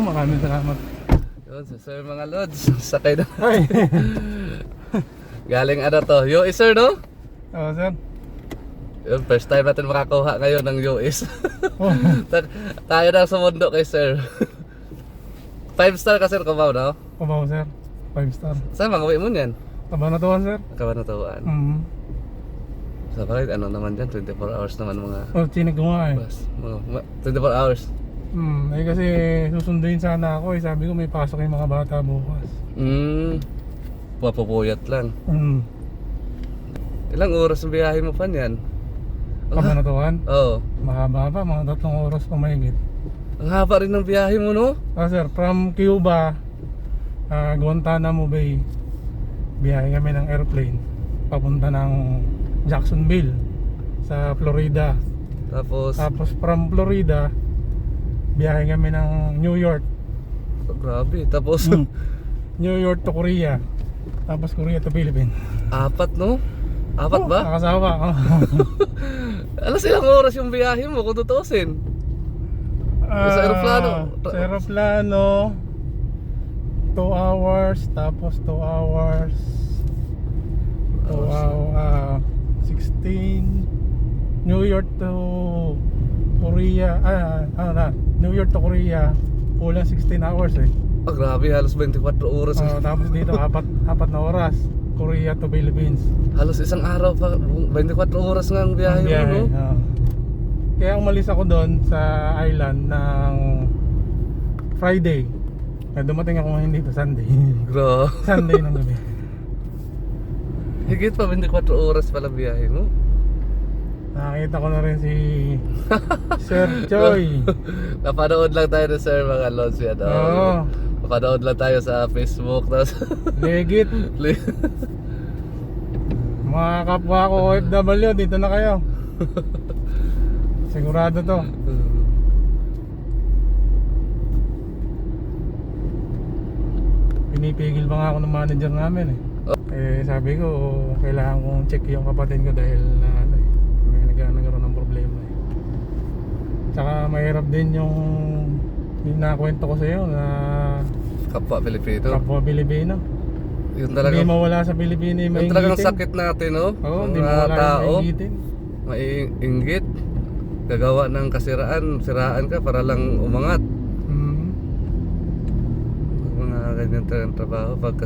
Oh, maraming salamat. Yun, so, sir mga lods, sakay na. Ay. Galing ano to, US sir no? oh, sir. Yun, first time natin makakuha ngayon ng US. Oh. Ta- Tayo na sa mundo kay sir. Five star ka sir kumaw no? Kumaw, sir. Five star. Saan mga uwi mo niyan? Kabanatuan, sir. Kabanatuan. Mm. Sa bakit ano naman dyan, 24 hours naman mga Oh, nga eh. bus. Mga, ma- 24 hours. Hmm, eh kasi susunduin sana ako eh. Sabi ko may pasok yung mga bata bukas. Hmm. Papupuyat lang. Hmm. Ilang oras ang biyahe mo pa niyan? Kabanatuan. Oo. Mahaba pa, mga tatlong oras pa mahigit. Ang haba rin ng biyahe mo no? Ah, sir, from Cuba, ah, Guantanamo Bay, biyahe kami ng airplane papunta ng Jacksonville sa Florida. Tapos, Tapos from Florida, biyahe kami ng New York. oh, grabe. Tapos, Hmm. New York to Korea. Tapos Korea to Philippines. apat no? Apat ba? Nakasawa. Alas ilang oras yung biyahe mo kung tutusin? Sa aeroplano? Sa aeroplano, 2 hours, tapos 2 hours, 2 hours, ah, 16, New York to Korea, ah, ano na, New York to Korea, kulang 16 hours eh. Ah, grabe. Halos 24 oras. Ah, tapos dito, apat, apat na oras, Korea to Philippines. Halos isang araw pa. 24 oras nga ang biyahe, Ang biyahe, mo, no? oo. Kaya umalis ako doon sa island ng Friday. Kaya dumating ako ngayon dito Sunday. Grabe. Sunday ng gabi. Higit pa 24 oras pala biyahe mo. Nakakita ko na rin si Sir Joy. Napanood lang tayo ng Sir mga lods yan. oh. Oo. Napanood lang tayo sa Facebook. Tapos, Legit. Mga kapwa ko OFW, dito na kayo. Sigurado to. Pinipigil pa nga ako ng manager namin eh. Oh. Eh sabi ko, kailangan kong check yung kapatid ko dahil na ano eh, may nag- nagkaroon ng problema eh. Tsaka mahirap din yung yung nakwento ko sa iyo na kapwa Pilipino. kapwa Pilipino. Yun Hindi talagang, mawala sa Pilipino yung yun talagang maingitin. sakit natin, no? Oo, hindi Mga mawala tao, yung maingitin. maiinggit. Gagawa ng kasiraan, siraan ka para lang umangat. Mhm. Mga ganyan talagang trabaho. Pag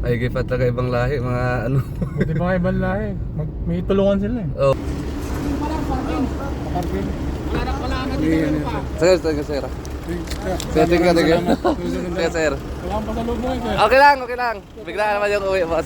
ay pa talaga ibang lahi, mga ano. Buti pa ibang lahi. Mag, may tulungan sila eh. oh. Parking. Sir, sir, sir. Sir, tingka. Sir, sir. Sa loob mo eh. Okay lang, okay lang. Bigla naman yung uwi mo.